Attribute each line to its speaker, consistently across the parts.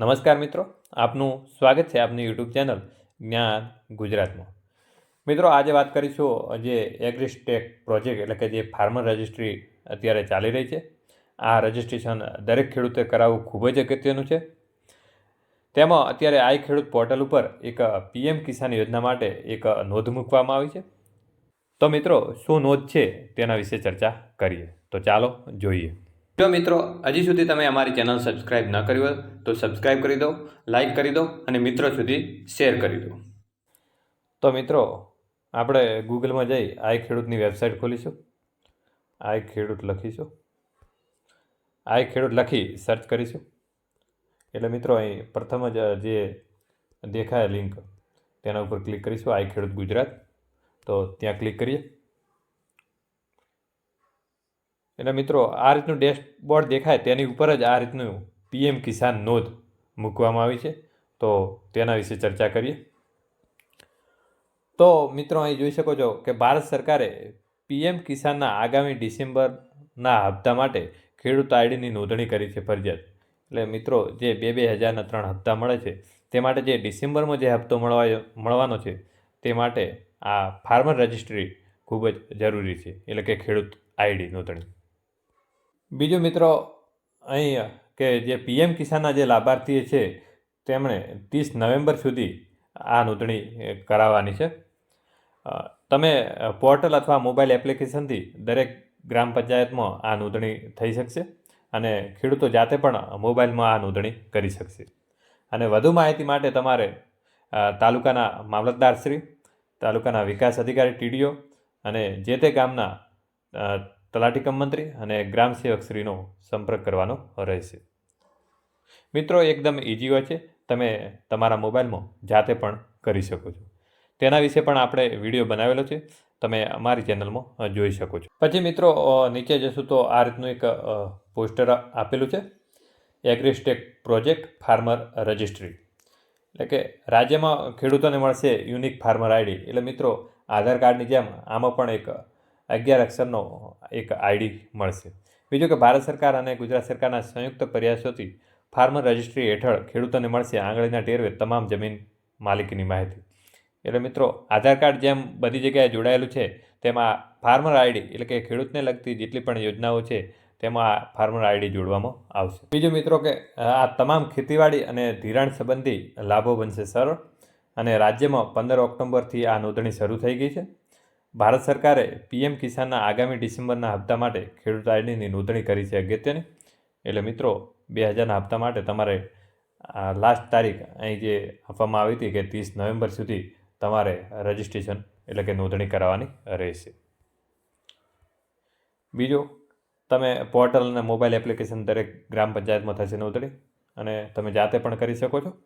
Speaker 1: નમસ્કાર મિત્રો, આપનું સ્વાગત છે આપની યુટ્યુબ ચેનલ જ્ઞાન ગુજરાતમાં. મિત્રો, આજે વાત કરીશું જે એગ્રીસ્ટેક પ્રોજેક્ટ એટલે કે જે ફાર્મર રજિસ્ટ્રી અત્યારે ચાલી રહી છે. આ રજિસ્ટ્રેશન દરેક ખેડૂતે કરાવવું ખૂબ જ અગત્યનું છે. તેમાં અત્યારે આઈ ખેડૂત પોર્ટલ ઉપર એક પીએમ કિસાન યોજના માટે એક નોંધ મૂકવામાં આવી છે. તો મિત્રો, શું નોંધ છે તેના વિશે ચર્ચા કરીએ. તો ચાલો જોઈએ. જો મિત્રો, હજી સુધી તમે અમારી ચેનલ સબસ્ક્રાઇબ ન કરી હોય તો સબસ્ક્રાઇબ કરી દો લાઈક કરી દો અને મિત્રો સુધી શેર કરી દો. તો મિત્રો, આપણે ગૂગલમાં જઈ આઈ ખેડૂતની વેબસાઇટ ખોલીશું. આઈ ખેડૂત લખીશું. આઈ ખેડૂત લખી સર્ચ કરીશું. એટલે મિત્રો, અહીં પ્રથમ જ જે દેખાય લિંક તેના ઉપર ક્લિક કરીશું આઈ ખેડૂત ગુજરાત. તો ત્યાં ક્લિક કરીએ. એટલે મિત્રો, આ રીતનું ડેશબોર્ડ દેખાય તેની ઉપર જ આ રીતનું પીએમ કિસાન નોંધ મૂકવામાં આવી છે. તો તેના વિશે ચર્ચા કરીએ. તો મિત્રો, અહીં જોઈ શકો છો કે ભારત સરકારે પીએમ કિસાનના આગામી ડિસેમ્બરના હપ્તા માટે ખેડૂત આઈડીની નોંધણી કરી છે ફરજિયાત. એટલે મિત્રો, જે બે બે હજારના ત્રણ હપ્તા મળે છે, તે માટે જે ડિસેમ્બરમાં જે હપ્તો મળવા મળવાનો છે, તે માટે આ ફાર્મર રજિસ્ટ્રી ખૂબ જ જરૂરી છે. એટલે કે ખેડૂત આઈડી નોંધણી. બીજું મિત્રો, અહીં કે જે પીએમ કિસાનના જે લાભાર્થી છે, તેમણે ત્રીસ નવેમ્બર સુધી આ નોંધણી કરાવવાની છે. તમે પોર્ટલ અથવા મોબાઈલ એપ્લિકેશનથી દરેક ગ્રામ પંચાયતમાં આ નોંધણી થઈ શકશે અને ખેડૂતો જાતે પણ મોબાઈલમાં આ નોંધણી કરી શકશે. અને વધુ માહિતી માટે તમારે તાલુકાના મામલતદારશ્રી, તાલુકાના વિકાસ અધિકારી ટીડીઓ અને જે તે ગામના તલાટી કમ મંત્રી અને ગ્રામ સેવકશ્રીનો સંપર્ક કરવાનો રહેશે. મિત્રો, એકદમ ઇઝી હોય છે. તમે તમારા મોબાઈલમાં જાતે પણ કરી શકો છો. તેના વિશે પણ આપણે વીડિયો બનાવેલો છે. તમે અમારી ચેનલમાં જોઈ શકો છો. પછી મિત્રો નીચે જશું તો આ રીતનું એક પોસ્ટર આપેલું છે. AgriStack project farmer registry. એટલે કે રાજ્યમાં ખેડૂતોને મળશે યુનિક ફાર્મર આઈડી. એટલે મિત્રો, આધાર કાર્ડની જેમ આમાં પણ એક અગિયાર અક્ષરનો એક આઈડી મળશે. બીજું કે ભારત સરકાર અને ગુજરાત સરકારના સંયુક્ત પ્રયાસોથી ફાર્મર રજિસ્ટ્રી હેઠળ ખેડૂતોને મળશે આંગળીના ટેરવે તમામ જમીન માલિકીની માહિતી. એટલે મિત્રો, આધાર કાર્ડ જેમ બધી જગ્યાએ જોડાયેલું છે, તેમાં ફાર્મર આઈડી એટલે કે ખેડૂતને લગતી જેટલી પણ યોજનાઓ છે, તેમાં ફાર્મર આઈડી જોડવામાં આવશે. બીજું મિત્રો કે આ તમામ ખેતીવાડી અને ધિરાણ સંબંધી લાભો બનશે સરળ અને રાજ્યમાં પંદર ઓક્ટોબરથી આ નોંધણી શરૂ થઈ ગઈ છે. ભારત સરકારે પીએમ કિસાનના આગામી ડિસેમ્બરના હપ્તા માટે ખેડૂત આઈડીની નોંધણી કરી છે અગત્યની. એટલે મિત્રો, બે હજારના હપ્તા માટે તમારે લાસ્ટ તારીખ અહીં જે આપવામાં આવી હતી કે ત્રીસ નવેમ્બર સુધી તમારે રજિસ્ટ્રેશન એટલે કે નોંધણી કરાવવાની રહેશે. બીજું, તમે પોર્ટલ અને મોબાઈલ એપ્લિકેશન દરેક ગ્રામ પંચાયતમાં થશે નોંધણી અને તમે જાતે પણ કરી શકો છો.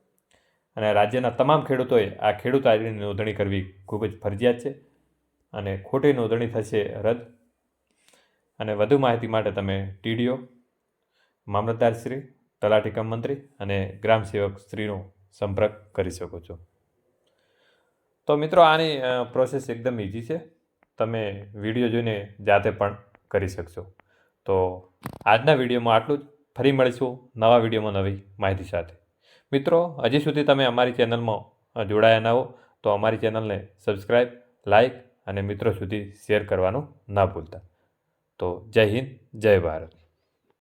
Speaker 1: અને રાજ્યના તમામ ખેડૂતોએ આ ખેડૂત આઈડીની નોંધણી કરવી ખૂબ જ ફરજિયાત છે. અને ખોટી નોંધણી થશે રદ. અને વધુ માહિતી માટે તમે ટીડીઓ મામલતદારશ્રી તલાટી કમ મંત્રી અને ગ્રામ સેવક શ્રીનો સંપર્ક કરી શકો છો. તો મિત્રો, આની પ્રોસેસ એકદમ ઇઝી છે. તમે વીડિયો જોઈને જાતે પણ કરી શકશો. તો આજના વિડીયોમાં આટલું જ. ફરી મળીશું નવા વિડીયોમાં નવી માહિતી સાથે. મિત્રો, હજી સુધી તમે અમારી ચેનલમાં જોડાયા ન હો તો અમારી ચેનલને સબસ્ક્રાઈબ લાઈક અને મિત્રો સુધી શેર કરવાનું ના ભૂલતા. તો જય હિન્દ જય ભારત.